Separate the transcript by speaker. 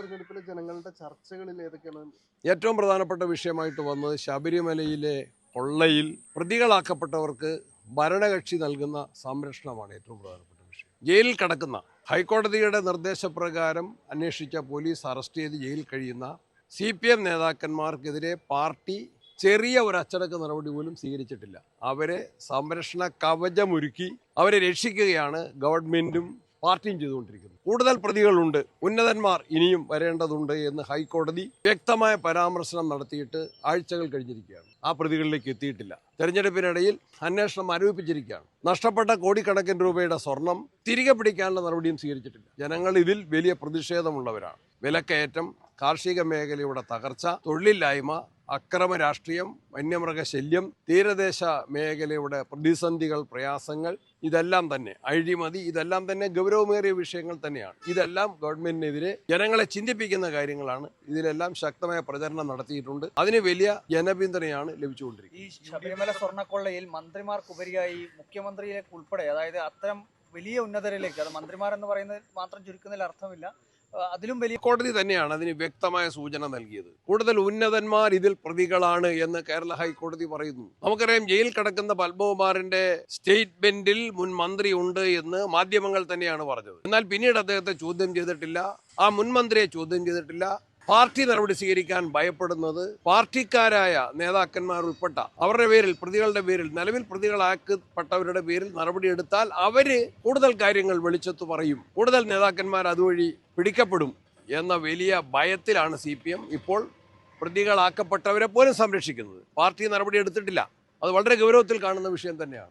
Speaker 1: തെരഞ്ഞെടുപ്പിലെ ജനങ്ങളുടെ ചർച്ചകളിൽ ഏതൊക്കെയാണ്?
Speaker 2: ഏറ്റവും പ്രധാനപ്പെട്ട വിഷയമായിട്ട് വന്നത് ശബരിമലയിലെ കൊള്ളയിൽ പ്രതികളാക്കപ്പെട്ടവർക്ക് ഭരണകക്ഷി നൽകുന്ന സംരക്ഷണമാണ് ഏറ്റവും പ്രധാനപ്പെട്ട വിഷയം. ജയിലിൽ കടക്കുന്ന ഹൈക്കോടതിയുടെ നിർദ്ദേശപ്രകാരം അന്വേഷിച്ച പോലീസ് അറസ്റ്റ് ചെയ്ത് ജയിലിൽ കഴിയുന്ന സി പി എം നേതാക്കന്മാർക്കെതിരെ പാർട്ടി ചെറിയ ഒരു അച്ചടക്ക നടപടി പോലും സ്വീകരിച്ചിട്ടില്ല. അവരെ സംരക്ഷണ കവചമൊരുക്കി അവരെ രക്ഷിക്കുകയാണ് ഗവൺമെന്റും പാർട്ടിയും ചെയ്തുകൊണ്ടിരിക്കുന്നത് കൂടുതൽ പ്രതികളുണ്ട്. ഉന്നതന്മാർ ഇനിയും വരേണ്ടതുണ്ട് എന്ന് ഹൈക്കോടതി വ്യക്തമായ പരാമർശനം നടത്തിയിട്ട് ആഴ്ചകൾ കഴിഞ്ഞിരിക്കുകയാണ്. ആ പ്രതികളിലേക്ക് എത്തിയിട്ടില്ല. തെരഞ്ഞെടുപ്പിനിടയിൽ അന്വേഷണം ആരോപിച്ചിരിക്കുകയാണ് നഷ്ടപ്പെട്ട കോടിക്കണക്കിന് രൂപയുടെ സ്വർണം തിരികെ പിടിക്കാനുള്ള നടപടിയും സ്വീകരിച്ചിട്ടില്ല. ജനങ്ങൾ ഇതിൽ വലിയ പ്രതിഷേധമുള്ളവരാണ്. വിലക്കയറ്റം കാർഷിക മേഖലയുടെ തകർച്ച തൊഴിലില്ലായ്മ അക്രമ രാഷ്ട്രീയം വന്യമൃഗശല്യം തീരദേശ മേഖലയുടെ പ്രതിസന്ധികൾ പ്രയാസങ്ങൾ ഇതെല്ലാം തന്നെ. അഴിമതി ഇതെല്ലാം തന്നെ ഗൗരവമേറിയ വിഷയങ്ങൾ തന്നെയാണ്. ഇതെല്ലാം ഗവൺമെന്റിനെതിരെ ജനങ്ങളെ ചിന്തിപ്പിക്കുന്ന കാര്യങ്ങളാണ്. ഇതിലെല്ലാം ശക്തമായ പ്രചരണം നടത്തിയിട്ടുണ്ട്. അതിന് വലിയ ജനപിന്തുണയാണ് ലഭിച്ചുകൊണ്ടിരിക്കുന്നത്.
Speaker 3: ഈ ശബരിമല സ്വർണക്കൊള്ളയിൽ മന്ത്രിമാർക്കുപരിയായി മുഖ്യമന്ത്രിയിലേക്ക് ഉൾപ്പെടെ അതായത് അത്തരം വലിയ ഉന്നതരിലേക്ക് അത് മന്ത്രിമാർ എന്ന് പറയുന്നത് മാത്രം ചുരുക്കുന്നതിൽ അർത്ഥമില്ല അതിലും വലിയ
Speaker 2: കോടതി തന്നെയാണ് അതിന് വ്യക്തമായ സൂചന നൽകിയത്. കൂടുതൽ ഉന്നതന്മാർ ഇതിൽ പ്രതികളാണ് എന്ന് കേരള ഹൈക്കോടതി പറയുന്നു. നമുക്കറിയാം ജയിലിൽ കിടക്കുന്ന പത്മകുമാറിന്റെ സ്റ്റേറ്റ്മെന്റിൽ മുൻ മന്ത്രി ഉണ്ട് എന്ന് മാധ്യമങ്ങൾ തന്നെയാണ് പറഞ്ഞത്. എന്നാൽ പിന്നീട് അദ്ദേഹത്തെ ചോദ്യം ചെയ്തിട്ടില്ല. ആ മുൻമന്ത്രിയെ ചോദ്യം ചെയ്തിട്ടില്ല. പാർട്ടി നടപടി സ്വീകരിക്കാൻ ഭയപ്പെടുന്നത് പാർട്ടിക്കാരായ നേതാക്കന്മാർ ഉൾപ്പെട്ട അവരുടെ പേരിൽ പ്രതികളുടെ പേരിൽ നിലവിൽ പ്രതികളാക്കപ്പെട്ടവരുടെ പേരിൽ നടപടിയെടുത്താൽ അവർ കൂടുതൽ കാര്യങ്ങൾ വെളിച്ചത്ത് പറയും. കൂടുതൽ നേതാക്കന്മാർ അതുവഴി പിടിക്കപ്പെടും എന്ന വലിയ ഭയത്തിലാണ് സി പി എം ഇപ്പോൾ പ്രതികളാക്കപ്പെട്ടവരെ പോലും സംരക്ഷിക്കുന്നത്. പാർട്ടി നടപടി എടുത്തിട്ടില്ല. അത് വളരെ ഗൗരവത്തിൽ കാണുന്ന വിഷയം തന്നെയാണ്.